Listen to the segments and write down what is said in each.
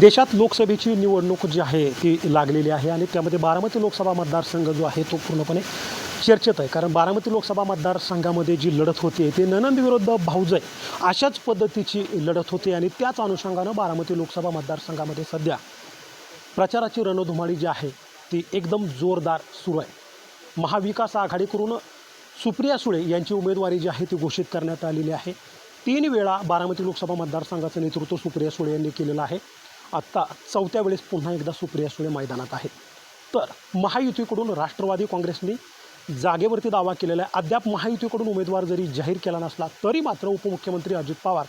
देशात लोकसभेची निवडणूक जी आहे ती लागलेली आहे आणि त्यामध्ये बारामती लोकसभा मतदारसंघ जो आहे तो पूर्णपणे चर्चेत आहे. कारण बारामती लोकसभा मतदारसंघामध्ये जी लढत होते ते ननंद विरुद्ध भाऊजय अशाच पद्धतीची लढत होती आणि त्याच अनुषंगानं बारामती लोकसभा मतदारसंघामध्ये सध्या प्रचाराची रणधुमाळी जी आहे ती एकदम जोरदार सुरू आहे. महाविकास आघाडीकडून सुप्रिया सुळे यांची उमेदवारी जी आहे ती घोषित करण्यात आलेली आहे. तीन वेळा बारामती लोकसभा मतदारसंघाचं नेतृत्व सुप्रिया सुळे यांनी केलेलं आहे. आत्ता चौथ्या वेळेस पुन्हा एकदा सुप्रिया सुळे मैदानात आहेत. तर महायुतीकडून राष्ट्रवादी काँग्रेसने जागेवरती दावा केलेला आहे. अद्याप महायुतीकडून उमेदवार जरी जाहीर केला नसला तरी मात्र उपमुख्यमंत्री अजित पवार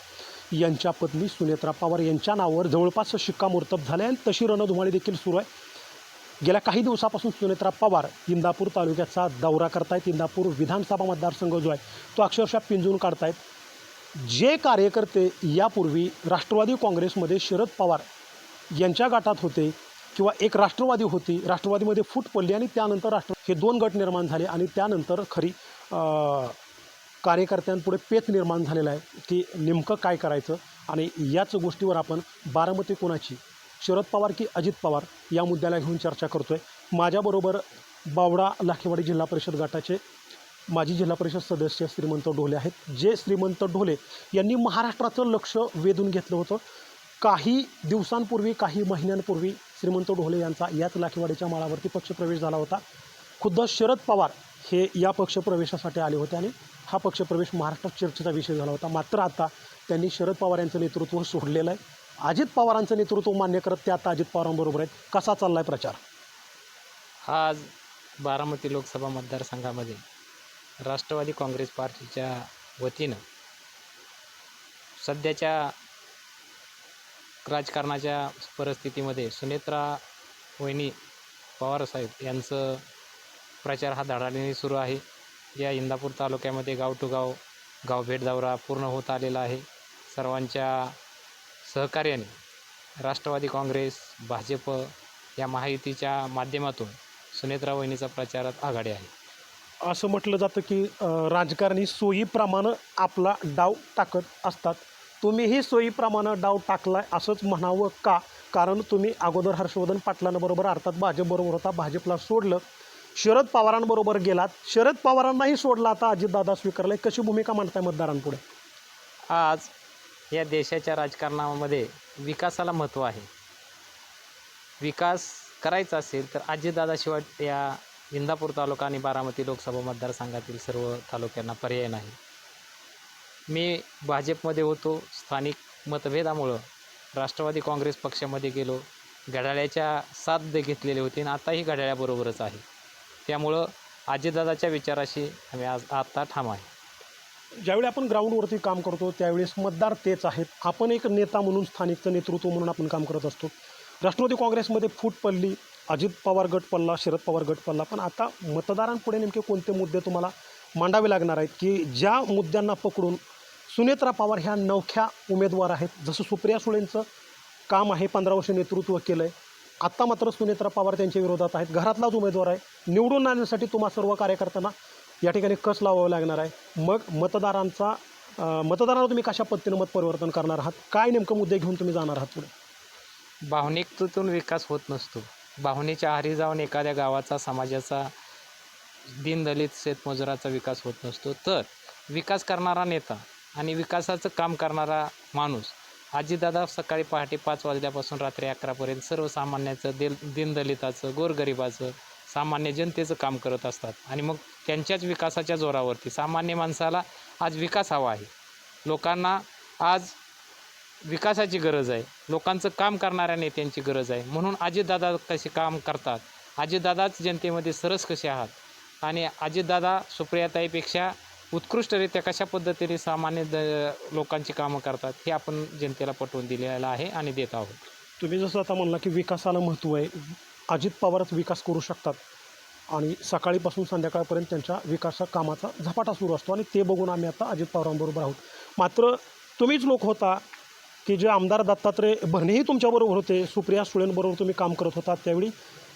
यांच्या पत्नी सुनेत्रा पवार यांच्या नावावर जवळपास शिक्कामोर्तब झाले आणि तशी रणधुमाळी देखील सुरू आहे. गेल्या काही दिवसापासून सुनेत्रा पवार इंदापूर तालुक्याचा दौरा करतायत. इंदापूर विधानसभा मतदारसंघ जो आहे तो अक्षरशः पिंजून काढतायत. जे कार्यकर्ते यापूर्वी राष्ट्रवादी काँग्रेसमध्ये शरद पवार यांच्या गटात होते किंवा एक राष्ट्रवादी होती. राष्ट्रवादीमध्ये फूट पडली आणि त्यानंतर राष्ट्र हे दोन गट निर्माण झाले आणि त्यानंतर खरी कार्यकर्त्यांपुढे पेच निर्माण झालेला आहे की नेमकं काय करायचं. आणि याच गोष्टीवर आपण बारामती कोणाची? शरद पवार की अजित पवार? या मुद्द्याला घेऊन चर्चा करतो आहे माझ्याबरोबर बावडा लाखेवाडी जिल्हा परिषद गटाचे माजी जिल्हा परिषद सदस्य श्रीमंत ढोले आहेत. जे श्रीमंत ढोले यांनी महाराष्ट्राचं लक्ष वेधून घेतलं होतं. काही दिवसांपूर्वी काही महिन्यांपूर्वी श्रीमंत ढोले यांचा याच लाखेवाडीच्या माळावरती पक्षप्रवेश झाला होता. खुद्द शरद पवार हे या पक्षप्रवेशासाठी आले होते आणि हा पक्षप्रवेश महाराष्ट्रात चर्चेचा विषय झाला होता. मात्र आता त्यांनी शरद पवार यांचं नेतृत्व सोडलेलं आहे. अजित पवारांचं नेतृत्व मान्य करत ते आता अजित पवारांबरोबर आहेत. कसा चालला आहे प्रचार आज बारामती लोकसभा मतदारसंघामध्ये राष्ट्रवादी काँग्रेस पार्टीच्या वतीनं सध्याच्या राजकारणाच्या परिस्थितीमध्ये सुनेत्रा वहिनी पवारसाहेब यांचं प्रचार हा धडाडीने सुरू आहे. या इंदापूर तालुक्यामध्ये गाव टू गाव गाव भेट दौरा पूर्ण होत आलेला आहे. सर्वांच्या सहकार्याने राष्ट्रवादी काँग्रेस भाजप या महायुतीच्या माध्यमातून सुनेत्रा वहिनीचा प्रचारात आघाडी आहे. असं म्हटलं जातं की राजकारणी सोयीप्रमाणे आपला डाव टाकत असतात. तुम्हीही सोयीप्रमाणे डाव टाकलाय असंच म्हणावं का? कारण तुम्ही अगोदर हर्षवर्धन पाटलांबरोबर अर्थात भाजपबरोबर होता भाजपला सोडलं. शरद पवारांबरोबर गेलात. शरद पवारांनाही सोडलं आता अजितदादा स्वीकारलाय कशी भूमिका मांडताय मतदारांपुढे? आज या देशाच्या राजकारणामध्ये विकासाला महत्त्व आहे. विकास करायचा असेल तर अजितदादाशिवाय या इंदापूर तालुका आणि बारामती लोकसभा मतदारसंघातील सर्व तालुक्यांना पर्याय नाही. मी भाजपमध्ये होतो. स्थानिक मतभेदामुळं राष्ट्रवादी काँग्रेस पक्षामध्ये गेलो. घड्याळ्याच्या साथ घेतलेले होते आणि आताही घड्याळ्याबरोबरच आहे. त्यामुळं आजीदादाच्या विचाराशी आम्ही आज आत्ता ठाम आहे. ज्यावेळी आपण ग्राउंडवरती काम करतो त्यावेळेस मतदार तेच आहेत. आपण एक नेता म्हणून स्थानिकचं नेतृत्व म्हणून आपण काम करत असतो. राष्ट्रवादी काँग्रेसमध्ये फूट पडली अजित पवार गट पडला शरद पवार गट पडला. पण आता मतदारांपुढे नेमके कोणते मुद्दे तुम्हाला मांडावे लागणार आहेत की ज्या मुद्द्यांना पकडून सुनेत्रा पवार ह्या नवख्या उमेदवार आहेत. जसं सुप्रिया सुळेंचं काम आहे पंधरा वर्ष नेतृत्व केलं आहे आत्ता मात्र सुनेत्रा पवार त्यांच्या विरोधात आहेत. घरातलाच उमेदवार आहे. निवडून आणण्यासाठी तुम्हा सर्व कार्यकर्त्यांना या ठिकाणी कस लावावं लागणार आहे? मग मतदारांचा मतदारांना तुम्ही कशा पद्धतीनं मत परिवर्तन करणार आहात? काय नेमकं मुद्दे घेऊन तुम्ही जाणार आहात पुढे? भावनिकतेतून विकास होत नसतो. भावनेच्या आहारी जाऊन एखाद्या गावाचा समाजाचा दीनदलित शेतमजुराचा विकास होत नसतो. तर विकास करणारा नेता आणि विकासाचं काम करणारा माणूस. आजीदादा सकाळी पहाटे पाच वाजल्यापासून रात्री अकरापर्यंत सर्वसामान्याचं दिल दीनदलिताचं गोरगरिबाचं सामान्य जनतेचं काम करत असतात. आणि मग त्यांच्याच विकासाच्या जोरावरती सामान्य माणसाला आज विकास हवा आहे. लोकांना आज विकासाची गरज आहे. लोकांचं काम करणाऱ्या नेत्यांची गरज आहे. म्हणून अजितदादा कसे काम करतात? अजितदादाच जनतेमध्ये सरस कसे आहात? आणि अजितदादा सुप्रियाताईपेक्षा उत्कृष्टरित्या कशा पद्धतीने सामान्य द लोकांची कामं करतात हे आपण जनतेला पटवून दिलेलं आहे आणि देत आहोत. तुम्ही जसं आता म्हणला की विकासाला महत्त्व आहे अजित पवारच विकास करू शकतात. आणि सकाळीपासून संध्याकाळपर्यंत त्यांच्या विकासा कामाचा झपाटा सुरू असतो आणि ते बघून आम्ही आता अजित पवारांबरोबर आहोत. मात्र तुम्हीच लोक होता की जे आमदार दत्तात्रय भरणेही तुमच्याबरोबर होते सुप्रिया सुळेंबरोबर तुम्ही काम करत होता त्यावेळी.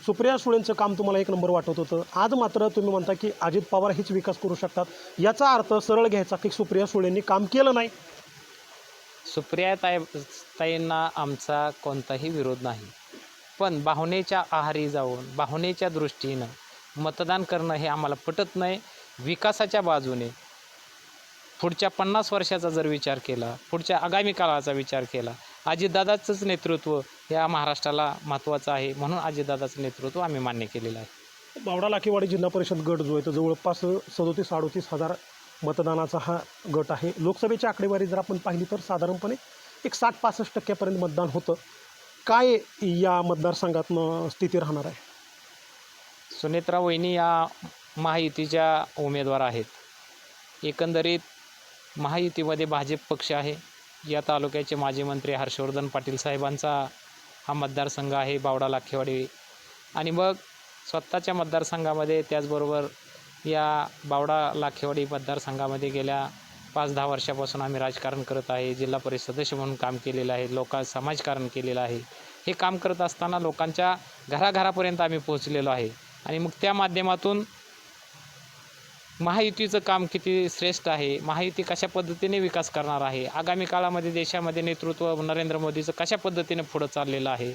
सुप्रिया सुळेंचं काम तुम्हाला एक नंबर वाटत होतं. आज मात्र तुम्ही म्हणता की अजित पवार हेच विकास करू शकतात. याचा अर्थ सरळ घ्यायचा की सुप्रिया सुळेंनी काम केलं नाही? सुप्रिया ताई ताईंना आमचा कोणताही विरोध नाही. पण भावनेच्या आहारी जाऊन भावनेच्या दृष्टीनं मतदान करणं हे आम्हाला पटत नाही. विकासाच्या बाजूने पुढच्या पन्नास वर्षाचा जर विचार केला पुढच्या आगामी काळाचा विचार केला अजितदादाचंच नेतृत्व या महाराष्ट्राला महत्त्वाचं आहे म्हणून अजितदादाचं नेतृत्व आम्ही मान्य केलेलं आहे. बावडा लाखेवाडी जिल्हा परिषद गट जो आहे तो जवळपास सदोतीस अडोतीस हजार मतदानाचा हा गट आहे. लोकसभेची आकडेवारी जर आपण पाहिली तर साधारणपणे एक साठ पासष्ट टक्क्यापर्यंत मतदान होतं. काय या मतदारसंघातनं स्थिती राहणार आहे? सुनेत्रा वहिनी या महायुतीच्या उमेदवार आहेत. एकंदरीत महायुतीमध्ये भाजप पक्ष आहे. या तालुक्याचे माजी मंत्री हर्षवर्धन पाटील साहेबांचा हा मतदारसंघ आहे बावडा लाखेवाडी. आणि मग स्वतःच्या मतदारसंघामध्ये त्याचबरोबर या बावडा लाखेवाडी मतदारसंघामध्ये गेल्या पाच दहा वर्षापासून आम्ही राजकारण करत आहे जिल्हा परिषद सदस्य म्हणून काम केलेलं आहे लोका समाजकारण केलेलं आहे. हे काम करत असताना लोकांच्या घराघरापर्यंत आम्ही पोहोचलेलो आहे. आणि मग त्या माध्यमातून महायुतीचं काम किती श्रेष्ठ आहे? महायुती कशा पद्धतीने विकास करणार आहे? आगामी काळामध्ये देशामध्ये नेतृत्व नरेंद्र मोदीचं कशा पद्धतीने पुढं चाललेलं आहे?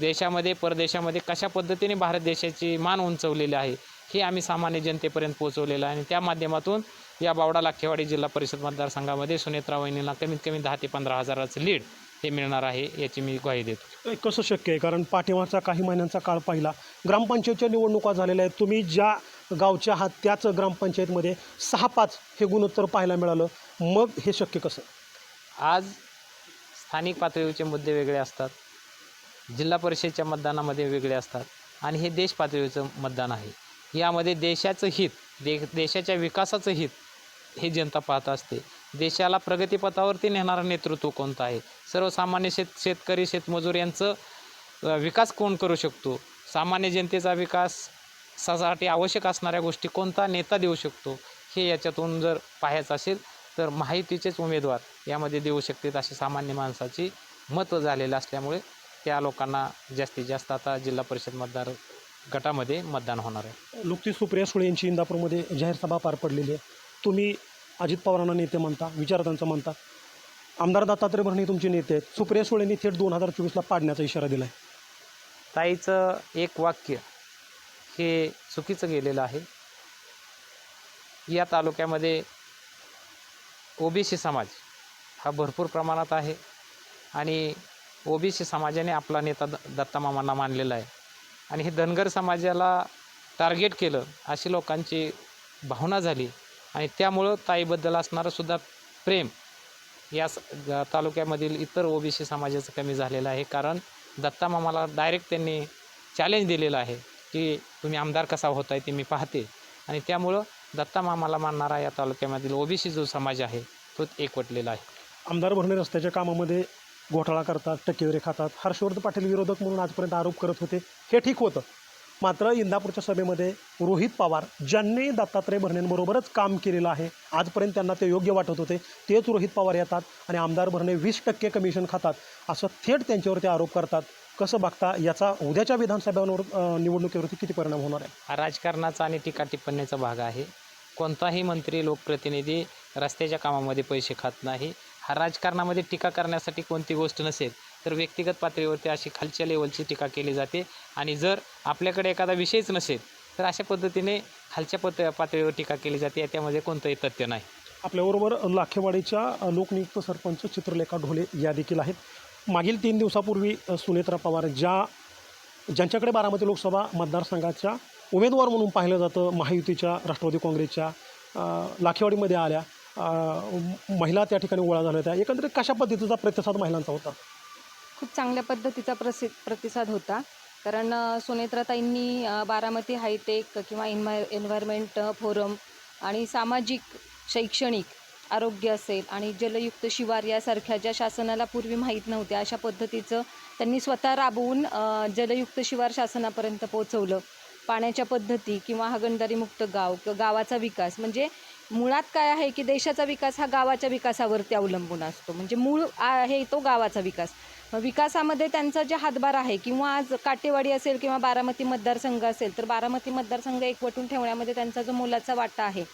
देशामध्ये परदेशामध्ये कशा पद्धतीने भारत देशाची मान उंचवलेली आहे? हे आम्ही सामान्य जनतेपर्यंत पोहोचवलेलं आहे आणि त्या माध्यमातून या बावडा लाखेवाडी जिल्हा परिषद मतदारसंघामध्ये सुनेत्रा वहिनीला कमीत कमी दहा ते पंधरा हजाराचं लीड हे मिळणार आहे याची मी ग्वाही देतो. कसं शक्य आहे? कारण पाठीमागचा काही महिन्यांचा काळ पाहिला ग्रामपंचायतच्या निवडणुका झालेल्या आहेत. तुम्ही ज्या गावच्या हा त्याच ग्रामपंचायतमध्ये सहा पाच हे गुणोत्तर पाहायला मिळालं. मग हे शक्य कसं? आज स्थानिक पातळीवरचे मुद्दे वेगळे असतात. जिल्हा परिषदेच्या मतदानामध्ये वेगळे असतात. आणि हे देश पातळीवरचं मतदान आहे. यामध्ये देशाचं हित दे देशाच्या विकासाचं हित हे जनता पाहत असते. देशाला प्रगतीपथावरती नेणारं नेतृत्व कोणतं आहे? सर्वसामान्य शेत शेतकरी शेतमजूर यांचं विकास कोण करू शकतो? सामान्य जनतेचा विकास साठी आवश्यक असणाऱ्या गोष्टी कोणता नेता देऊ शकतो हे याच्यातून जर पाहायचं असेल तर माहितीचेच उमेदवार यामध्ये देऊ शकतात अशी सामान्य माणसाची मत झालेलं असल्यामुळे त्या लोकांना जास्तीत जास्त आता जिल्हा परिषद मतदार गटामध्ये मतदान होणार आहे. नुकतीच सुप्रिया सुळे यांची इंदापूरमध्ये जाहीर सभा पार पडलेली आहे. तुम्ही अजित पवारांना नेते म्हणता विचारतांचं म्हणता. आमदार दत्तात्रय भरणे तुमचे नेते आहेत. सुप्रिया सुळेंनी थेट दोन हजार चोवीसला पाडण्याचा इशारा दिला आहे ताईचं एक वाक्य हे चुकीचं गेलेलं आहे. या तालुक्यामध्ये ओबीसी समाज हा भरपूर प्रमाणात आहे आणि ओबीसी समाजाने आपला नेता द दत्तामामांना मानलेला आहे. आणि हे धनगर समाजाला टार्गेट केलं अशी लोकांची भावना झाली आणि त्यामुळं ताईबद्दल असणारं सुद्धा प्रेम या स- ग- तालुक्यामधील इतर ओबीसी समाजाचं कमी झालेलं आहे. कारण दत्तामामाला डायरेक्ट त्यांनी चॅलेंज दिलेलं आहे. की तुम्ही आमदार कसा होत आहे ते मी पाहते. आणि त्यामुळं दत्ता मामाला मानणारा या तालुक्यामधील ओबीसी जो समाज आहे तो एकवटलेला आहे. आमदार भरणे रस्त्याच्या कामामध्ये घोटाळा करतात टक्केवारी खातात. हर्षवर्धन पाटील विरोधक म्हणून आजपर्यंत आरोप करत होते. हे ठीक होतं. मात्र इंदापूरच्या सभेमध्ये रोहित पवार ज्यांनी दत्तात्रय भरणेंबरोबरच काम केलेलं आहे आजपर्यंत त्यांना ते योग्य वाटत होते. तेच रोहित पवार येतात आणि आमदार भरणे वीस टक्के कमिशन खातात. असं थेट त्यांच्यावरती आरोप करतात. कसं बघता याचा उद्याच्या विधानसभेवर निवडणुकीवरती किती परिणाम होणार आहे? हा राजकारणाचा आणि टीका टिप्पणीचा भाग आहे. कोणताही मंत्री लोकप्रतिनिधी रस्त्याच्या कामामध्ये पैसे खात नाही. हा राजकारणामध्ये टीका करण्यासाठी कोणती गोष्ट नसेल तर व्यक्तिगत पातळीवरती अशी खालच्या लेवलची टीका केली जाते. आणि जर आपल्याकडे एखादा विषयच नसेल तर अशा पद्धतीने खालच्या पत पातळीवर टीका केली जाते. त्यामध्ये कोणतंही तथ्य नाही. आपल्याबरोबर लाखेवाडीच्या लोकनियुक्त सरपंच चित्रलेखा ढोले या देखील आहेत. मागील तीन दिवसापूर्वी सुनेत्रा पवार ज्या ज्यांच्याकडे बारामती लोकसभा मतदारसंघाच्या उमेदवार म्हणून पाहिलं जातं महायुतीच्या राष्ट्रवादी काँग्रेसच्या लाखेवाडीमध्ये आल्या महिला त्या ठिकाणी गोळा झाल्या होत्या. एकंदरीत कशा पद्धतीचा प्रतिसाद महिलांचा होता? खूप चांगल्या पद्धतीचा प्रसि प्रतिसाद होता. कारण सुनेत्राताईंनी बारामती हायटेक किंवा इन्व्हा एन्व्हायरमेंट फोरम आणि सामाजिक शैक्षणिक आरोग्य असेल आणि जलयुक्त शिवार यासारख्या ज्या शासनाला पूर्वी माहीत नव्हत्या अशा पद्धतीचं त्यांनी स्वतः राबवून जलयुक्त शिवार शासनापर्यंत पोहोचवलं. पाण्याच्या पद्धती किंवा हागणदारीमुक्त गाव किंवा गावाचा विकास. म्हणजे मुळात काय आहे की देशाचा विकास हा गावाच्या विकासावरती अवलंबून असतो. म्हणजे मूळ आहे तो गावाचा विकास. मग विकासामध्ये त्यांचा जे हातभार आहे किंवा आज काटेवाडी असेल किंवा बारामती मतदारसंघ असेल तर बारामती मतदारसंघ एकवटून ठेवण्यामध्ये त्यांचा जो मोलाचा वाटा आहे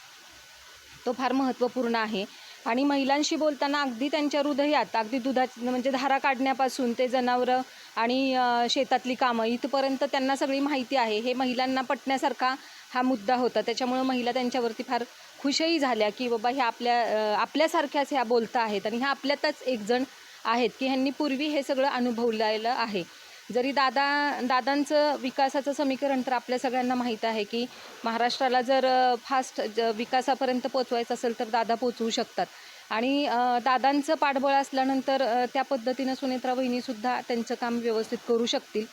तो फार महत्त्वपूर्ण आहे. आणि महिलांशी बोलताना अगदी त्यांच्या हृदयात अगदी दुधा म्हणजे धारा काढण्यापासून ते जनावरं आणि शेतातली कामं इथपर्यंत त्यांना सगळी माहिती आहे. हे महिलांना पटण्यासारखा हा मुद्दा होता. त्याच्यामुळं महिला त्यांच्यावरती फार खुशही झाल्या की बाबा ह्या आपल्या आपल्यासारख्याच ह्या बोलता आहेत आणि ह्या आपल्यातच एक जण आहेत की ह्यांनी पूर्वी हे सगळं अनुभवलेलं आहे. जरी दादा दादांचं विकासाचं समीकरण तर आपल्या सगळ्यांना माहीत आहे की महाराष्ट्राला जर फास्ट ज विकासापर्यंत पोचवायचं असेल तर दादा पोचवू शकतात. आणि दादांचं पाठबळ असल्यानंतर त्या पद्धतीनं सुनेत्रा वहिनीसुद्धा त्यांचं काम व्यवस्थित करू शकतील.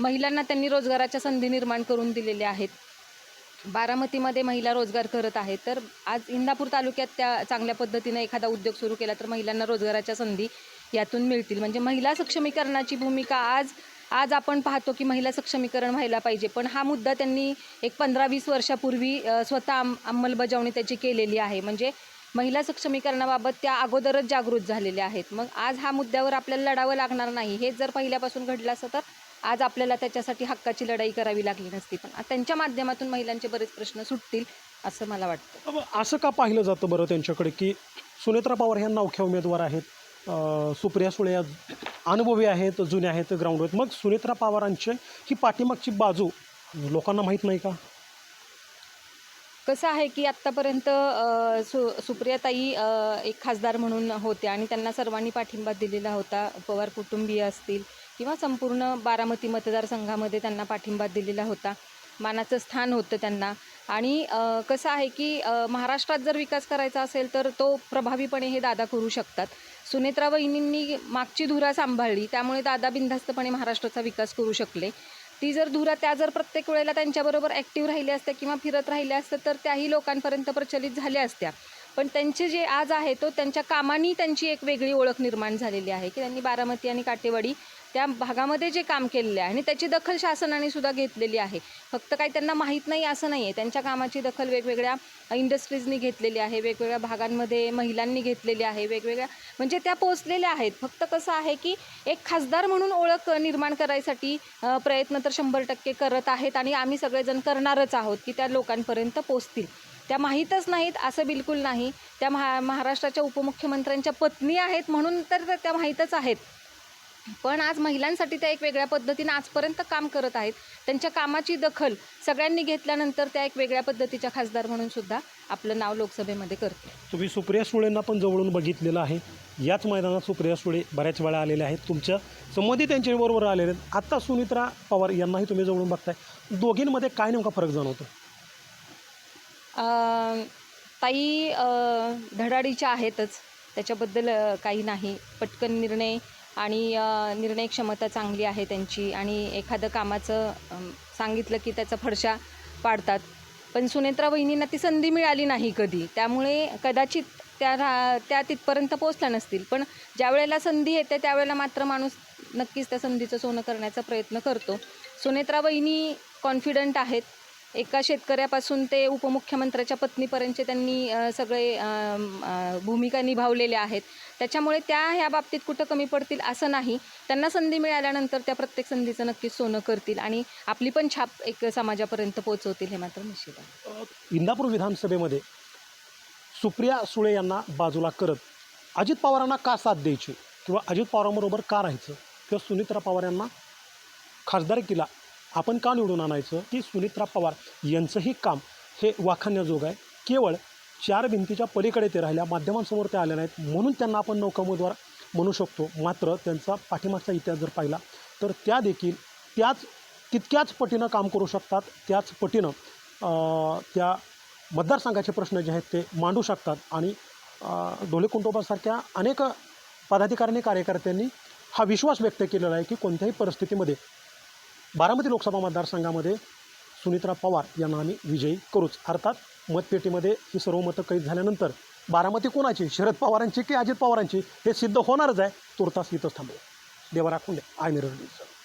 महिलांना त्यांनी रोजगाराच्या संधी निर्माण करून दिलेल्या आहेत. बारामतीमध्ये महिला रोजगार करत आहेत. तर आज इंदापूर तालुक्यात त्या चांगल्या पद्धतीनं एखादा उद्योग सुरू केला तर महिलांना रोजगाराच्या संधी यातून मिळतील. म्हणजे महिला सक्षमीकरणाची भूमिका आज आज आपण पाहतो की महिला सक्षमीकरण व्हायला पाहिजे पण हा मुद्दा त्यांनी एक पंधरा वीस वर्षापूर्वी स्वतः अंमलबजावणी त्याची केलेली आहे. म्हणजे महिला सक्षमीकरणाबाबत त्या अगोदरच जागृत झालेल्या आहेत. मग आज हा मुद्द्यावर आपल्याला लढावं लागणार नाही. हे जर पहिल्यापासून घडलं असतं तर आज आपल्याला त्याच्यासाठी हक्काची लढाई करावी लागली नसती. पण त्यांच्या माध्यमातून महिलांचे बरेच प्रश्न सुटतील असं मला वाटतं. असं का पाहिलं जातं बरं त्यांच्याकडे की सुनेत्रा पवार ह्या नवख्या उमेदवार आहेत? सुप्रिया सुळे या अनुभवी आहेत जुन्या आहेत ग्राउंडवर मग सुनेत्रा पवारांचे ही पाठीमागची बाजू लोकांना माहीत नाही का? कसं आहे की आत्तापर्यंत सु सुप्रियाताई एक खासदार म्हणून होत्या आणि त्यांना सर्वांनी पाठिंबा दिलेला होता. पवार कुटुंबीय असतील किंवा संपूर्ण बारामती मतदारसंघामध्ये त्यांना पाठिंबा दिलेला होता. मानाचं स्थान होतं त्यांना. आणि कसं आहे की महाराष्ट्रात जर विकास करायचा असेल तर तो प्रभावीपणे हे दादा करू शकतात. सुनेत्रा वहिनींनी मागची धुरा सांभाळली त्यामुळे दादा बिनधास्तपणे महाराष्ट्राचा विकास करू शकले. ती जर धुरा त्या जर प्रत्येक वेळेला त्यांच्याबरोबर ॲक्टिव्ह राहिल्या असत्या किंवा फिरत राहिल्या असत्या तर त्याही लोकांपर्यंत प्रचलित झाल्या असत्या. पण त्यांचे जे आज आहे तो त्यांच्या कामानी त्यांची एक वेगळी ओळख निर्माण झालेली आहे की त्यांनी बारामती आणि काटेवाडी त्या भागामध्ये जे काम केलेले आहे आणि त्याची दखल शासनाने सुद्धा घेतलेली आहे. फक्त काही त्यांना माहीत नाही असं नाही आहे त्यांच्या कामाची दखल वेगवेगळ्या इंडस्ट्रीजनी घेतलेली आहे वेगवेगळ्या भागांमध्ये महिलांनी घेतलेली आहे वेगवेगळ्या म्हणजे त्या पोचलेल्या आहेत. फक्त कसं आहे की एक खासदार म्हणून ओळख निर्माण करायसाठी प्रयत्न तर शंभर टक्के करत आहेत आणि आम्ही सगळेजण करणारच आहोत की त्या लोकांपर्यंत पोचतील त्या माहीतच नाहीत असं बिलकुल नाही. त्या महा महाराष्ट्राच्या उपमुख्यमंत्र्यांच्या पत्नी आहेत म्हणून तर त्या माहीतच आहेत. पण आज महिलांसाठी त्या एक वेगळ्या पद्धतीनं आजपर्यंत काम करत आहेत. त्यांच्या कामाची दखल सगळ्यांनी घेतल्यानंतर त्या एक वेगळ्या पद्धतीच्या खासदार म्हणून सुद्धा आपलं नाव लोकसभेमध्ये करते तुम्ही सुप्रिया सुळेंना पण जवळून बघितलेलं आहे. याच मैदानात सुप्रिया सुळे बऱ्याच वेळा आलेल्या आहेत. तुमच्या संबंधित त्यांच्याबरोबर आलेले आहेत. आत्ता सुनित्रा पवार यांनाही तुम्ही जवळून बघताय. दोघींमध्ये काय नेमका फरक जाणवतो ताई धडाडीच्या आहेतच. त्याच्याबद्दल काही नाही. पटकन निर्णय आणि निर्णय क्षमता चांगली आहे त्यांची आणि एखादं कामाचं सांगितलं की त्याचा फडशा पाडतात. पण सुनेत्रा वहिनींना ती संधी मिळाली नाही कधी. त्यामुळे कदाचित त्या रा त्या तिथपर्यंत पोचल्या नसतील. पण ज्या वेळेला संधी येते त्यावेळेला मात्र माणूस नक्कीच त्या संधीचं सोनं करण्याचा प्रयत्न करतो. सुनेत्रा वहिनी कॉन्फिडंट आहेत. एका शेतकऱ्यापासून ते उपमुख्यमंत्र्याच्या पत्नीपर्यंतचे त्यांनी सगळे भूमिका निभावलेल्या आहेत. त्याच्यामुळे त्या ह्या बाबतीत कुठं कमी पडतील असं नाही. त्यांना संधी मिळाल्यानंतर त्या प्रत्येक संधीचं नक्कीच सोनं करतील आणि आपली पण छाप एक समाजापर्यंत पोहोचवतील हे मात्र निश्चित आहे. इंदापूर विधानसभेमध्ये सुप्रिया सुळे यांना बाजूला करत अजित पवारांना का साथ द्यायची? किंवा अजित पवारांबरोबर का राहायचं? किंवा सुनित्रा पवार यांना खासदारकीला आपण का निवडून आणायचं? की सुनित्रा पवार यांचंही काम हे वाखाण्याजोग आहे. केवळ चार भिंतीच्या पलीकडे ते राहिल्या माध्यमांसमोर ते आले नाहीत. म्हणून त्यांना आपण नौका उमेदवार म्हणू शकतो. मात्र त्यांचा पाठीमागचा इतिहास जर पाहिला तर त्या देखील त्याच तितक्याच पटीनं काम करू शकतात. त्याच पटीनं त्या मतदारसंघाचे प्रश्न जे आहेत ते मांडू शकतात. आणि अं, ढोले कुंटोबासारख्या अनेक पदाधिकाऱ्यांनी कार्यकर्त्यांनी हा विश्वास व्यक्त केलेला आहे की कोणत्याही परिस्थितीमध्ये बारामती लोकसभा मतदारसंघामध्ये सुनित्रा पवार यांना आम्ही विजयी करूच. अर्थात मतपेटीमध्ये ही सर्व मतं कैद झाल्यानंतर बारामती कोणाची? शरद पवारांची की अजित पवारांची? हे सिद्ध होणारच आहे. तुर्तास इथंच थांबू देवा राखून द्या आय मिरर न्यूज.